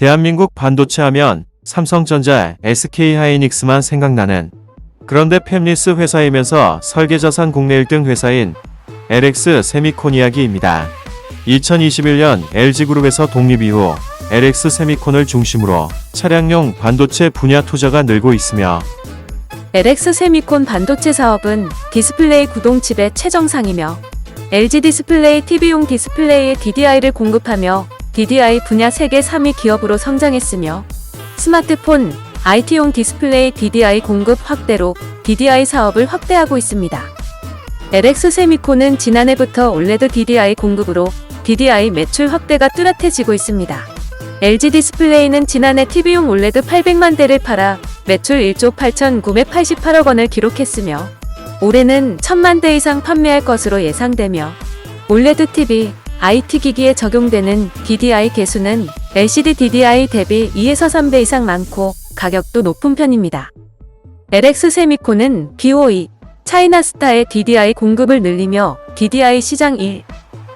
대한민국 반도체 하면 삼성전자, SK하이닉스만 생각나는 그런데 팹리스 회사이면서 설계자산 국내 1등 회사인 LX 세미콘 이야기입니다. 2021년 LG그룹에서 독립 이후 LX 세미콘을 중심으로 차량용 반도체 분야 투자가 늘고 있으며 LX 세미콘 반도체 사업은 디스플레이 구동칩의 최정상이며 LG 디스플레이 TV용 디스플레이에 DDI를 공급하며 DDI 분야 세계 3위 기업으로 성장했으며 스마트폰, IT용 디스플레이 DDI 공급 확대로 DDI 사업을 확대하고 있습니다. LX 세미콘은 지난해부터 올레드 DDI 공급으로 DDI 매출 확대가 뚜렷해지고 있습니다. LG 디스플레이는 지난해 TV용 올레드 800만 대를 팔아 매출 1조 8,988억 원을 기록했으며 올해는 1,000만 대 이상 판매할 것으로 예상되며 올레드 TV, IT 기기에 적용되는 DDI 개수는 LCD DDI 대비 2에서 3배 이상 많고 가격도 높은 편입니다. LX 세미콘은 BOE, 차이나스타의 DDI 공급을 늘리며 DDI 시장 1,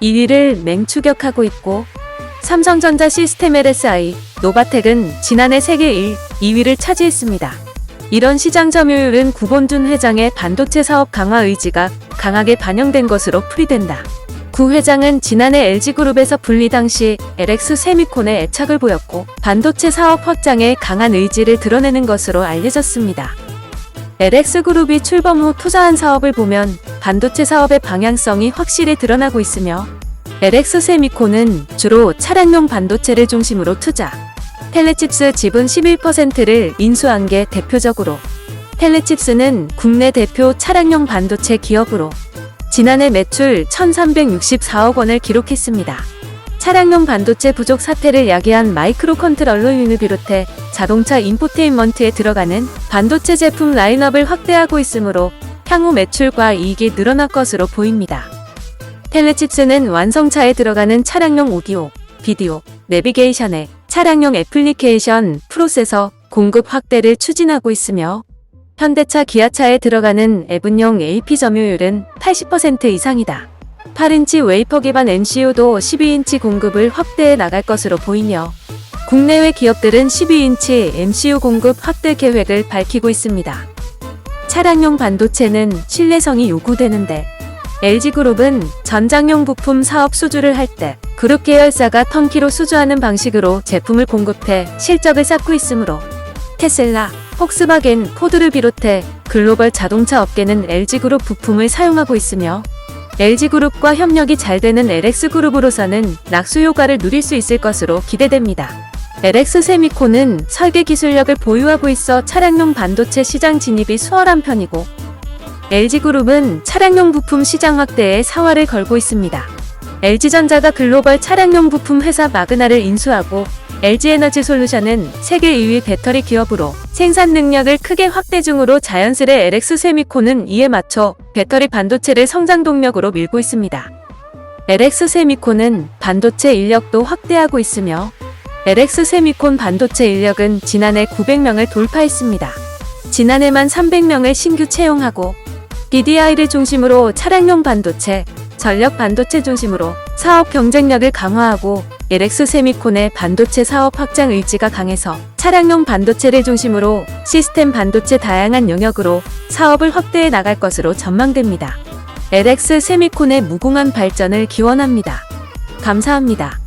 2위를 맹추격하고 있고 삼성전자 시스템 LSI, 노바텍은 지난해 세계 1, 2위를 차지했습니다. 이런 시장 점유율은 구본준 회장의 반도체 사업 강화 의지가 강하게 반영된 것으로 풀이된다. 구 회장은 지난해 LG그룹에서 분리 당시 LX 세미콘에 애착을 보였고 반도체 사업 확장에 강한 의지를 드러내는 것으로 알려졌습니다. LX그룹이 출범 후 투자한 사업을 보면 반도체 사업의 방향성이 확실히 드러나고 있으며 LX 세미콘은 주로 차량용 반도체를 중심으로 투자. 텔레칩스 지분 11%를 인수한 게 대표적으로 텔레칩스는 국내 대표 차량용 반도체 기업으로 지난해 매출 1,364억 원을 기록했습니다. 차량용 반도체 부족 사태를 야기한 마이크로 컨트롤러 윤을 비롯해 자동차 인포테인먼트에 들어가는 반도체 제품 라인업을 확대하고 있으므로 향후 매출과 이익이 늘어날 것으로 보입니다. 텔레칩스는 완성차에 들어가는 차량용 오디오, 비디오, 내비게이션에 차량용 애플리케이션, 프로세서 공급 확대를 추진하고 있으며 현대차, 기아차에 들어가는 앱은용 AP 점유율은 80% 이상이다. 8인치 웨이퍼 기반 MCU도 12인치 공급을 확대해 나갈 것으로 보이며 국내외 기업들은 12인치 MCU 공급 확대 계획을 밝히고 있습니다. 차량용 반도체는 신뢰성이 요구되는데 LG그룹은 전장용 부품 사업 수주를 할 때 그룹 계열사가 턴키로 수주하는 방식으로 제품을 공급해 실적을 쌓고 있으므로 테슬라, 폭스바겐, 포드를 비롯해 글로벌 자동차 업계는 LG그룹 부품을 사용하고 있으며 LG그룹과 협력이 잘 되는 LX그룹으로서는 낙수 효과를 누릴 수 있을 것으로 기대됩니다. LX 세미콘은 설계 기술력을 보유하고 있어 차량용 반도체 시장 진입이 수월한 편이고 LG그룹은 차량용 부품 시장 확대에 사활을 걸고 있습니다. LG전자가 글로벌 차량용 부품 회사 마그나를 인수하고 LG에너지 솔루션은 세계 2위 배터리 기업으로 생산 능력을 크게 확대 중으로 자연스레 LX 세미콘은 이에 맞춰 배터리 반도체를 성장 동력으로 밀고 있습니다. LX 세미콘은 반도체 인력도 확대하고 있으며 LX 세미콘 반도체 인력은 지난해 900명을 돌파했습니다. 지난해만 300명을 신규 채용하고 DDI를 중심으로 차량용 반도체, 전력 반도체 중심으로 사업 경쟁력을 강화하고 LX 세미콘의 반도체 사업 확장 의지가 강해서 차량용 반도체를 중심으로 시스템 반도체 다양한 영역으로 사업을 확대해 나갈 것으로 전망됩니다. LX 세미콘의 무궁한 발전을 기원합니다. 감사합니다.